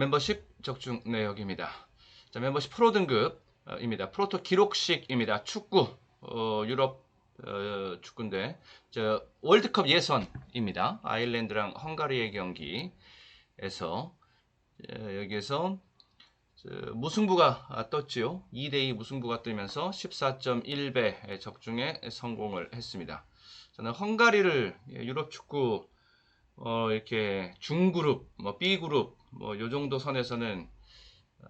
멤버십 적중 내역입니다. 자, 멤버십 프로 등급입니다. 프로토 기록식입니다. 축구 어, 유럽 어, 축구인데 저 월드컵 예선입니다. 아일랜드랑 헝가리의 경기에서 어, 여기에서 저, 무승부가 떴지요. 2대2 무승부가 뜨면서 14.1배 적중에 성공을 했습니다. 저는 헝가리를 예, 유럽 축구 어, 이렇게 중그룹, 뭐 B그룹, 뭐 요 정도 선에서는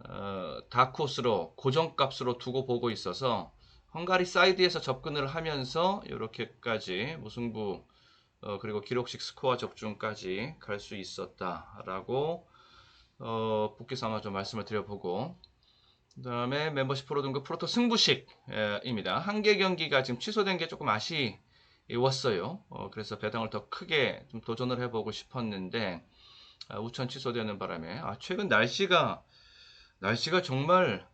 어, 다코스로 고정값으로 두고 보고 있어서 헝가리 사이드에서 접근을 하면서 이렇게까지 무승부 어, 그리고 기록식 스코어 적중까지 갈 수 있었다라고 어, 복귀 삼아 좀 말씀을 드려보고 그 다음에 멤버십 프로 등급 프로토 승부식입니다. 한 개 경기가 지금 취소된 게 조금 아쉬 웠어요. 어, 그래서 배당을 더 크게 좀 도전을 해보고 싶었는데 아, 우천 취소되는 바람에 아, 최근 날씨가 날씨가 정말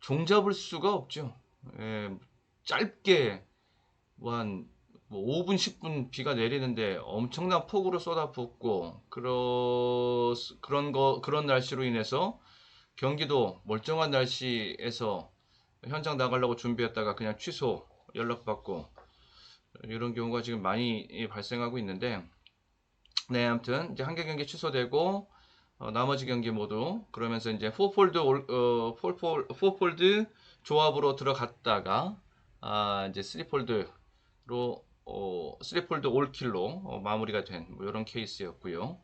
종잡을 수가 없죠. 예, 짧게 뭐한 뭐 5분 10분 비가 내리는데 엄청난 폭우로 쏟아붓고 그러, 그런 거 그런 날씨로 인해서 경기도 멀쩡한 날씨에서 현장 나가려고 준비했다가 그냥 취소 연락받고 이런 경우가 지금 많이 발생하고 있는데 네 아무튼 이제 한 개 경기 취소되고 어, 나머지 경기 모두 그러면서 이제 포폴드 올, 어, 폴폴, 포폴드 조합으로 들어갔다가 아, 이제 쓰리폴드로 어, 쓰리폴드 올킬로 어, 마무리가 된 뭐 이런 케이스였고요.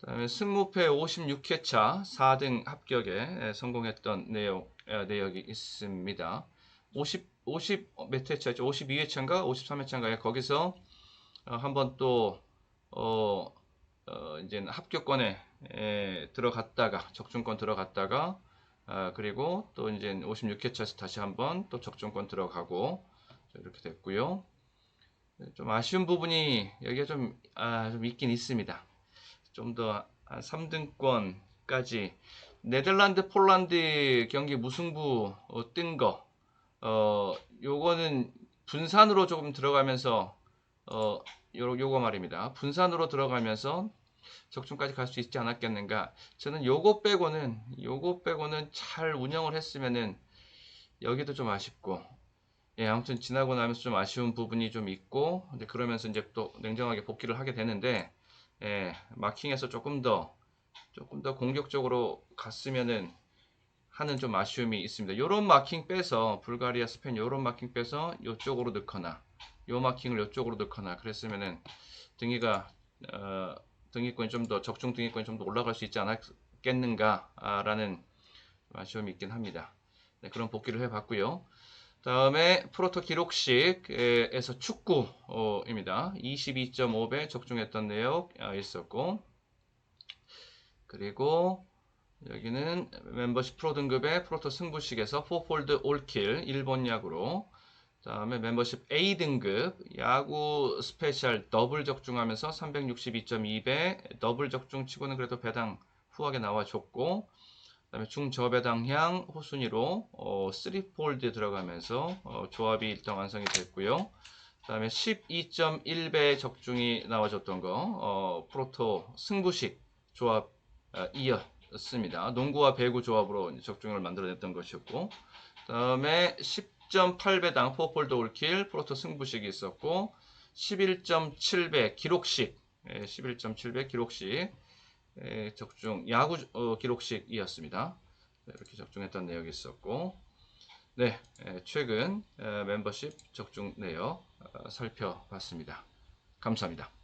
그 다음에 승무패 56회차 4등 합격에 에, 성공했던 내용 에, 내역이 있습니다. 50 50 몇 회차죠? 52회차인가 53회차인가에 거기서 어, 한번 또 어, 어, 이제 합격권에 에, 들어갔다가 적중권 들어갔다가 아, 그리고 또 이제 56회차에서 다시 한번 또 적중권 들어가고 이렇게 됐고요. 좀 아쉬운 부분이 여기가 좀, 아, 좀 있긴 있습니다. 좀 더 3등권까지 네덜란드, 폴란드 경기 무승부 어, 뜬 거, 어, 요거는 분산으로 조금 들어가면서, 어, 요, 요거 말입니다. 분산으로 들어가면서 적중까지 갈 수 있지 않았겠는가. 저는 요거 빼고는, 요거 빼고는 잘 운영을 했으면은 여기도 좀 아쉽고, 예, 아무튼 지나고 나면서 좀 아쉬운 부분이 좀 있고, 근데 그러면서 이제 또 냉정하게 복귀를 하게 되는데, 예, 마킹에서 조금 더, 조금 더 공격적으로 갔으면은 하는 좀 아쉬움이 있습니다. 요런 마킹 빼서, 불가리아, 스페인 요런 마킹 빼서 요쪽으로 넣거나, 요 마킹을 요쪽으로 넣거나, 그랬으면은 등위가, 어, 등위권이 좀 더, 적중 등위권이 좀 더 올라갈 수 있지 않았겠는가라는 아쉬움이 있긴 합니다. 네, 그런 복귀를 해봤고요. 다음에 프로토 기록식에서 축구입니다. 22.5배 적중했던 내역 아, 있었고 그리고 여기는 멤버십 프로 등급의 프로토 승부식에서 4폴드 올킬 일본 야구로 다음에 멤버십 A 등급 야구 스페셜 더블 적중하면서 362.2배 더블 적중 치고는 그래도 배당 후하게 나와줬고 그 다음에 중저배당향 호순위로 어, 3폴드 들어가면서 어, 조합이 일단 완성이 됐고요. 그 다음에 12.1배 적중이 나와줬던 거 어, 프로토 승부식 조합 어, 이 었습니다. 농구와 배구 조합으로 적중을 만들어냈던 것이었고 그 다음에 10.8배당 4폴드 올킬 프로토 승부식이 있었고 11.7배 기록식 예, 11.7배 기록식 에, 적중 야구 어, 기록식이었습니다. 네, 이렇게 적중했던 내역이 있었고, 네 에, 최근 에, 멤버십 적중 내역 어, 살펴봤습니다. 감사합니다.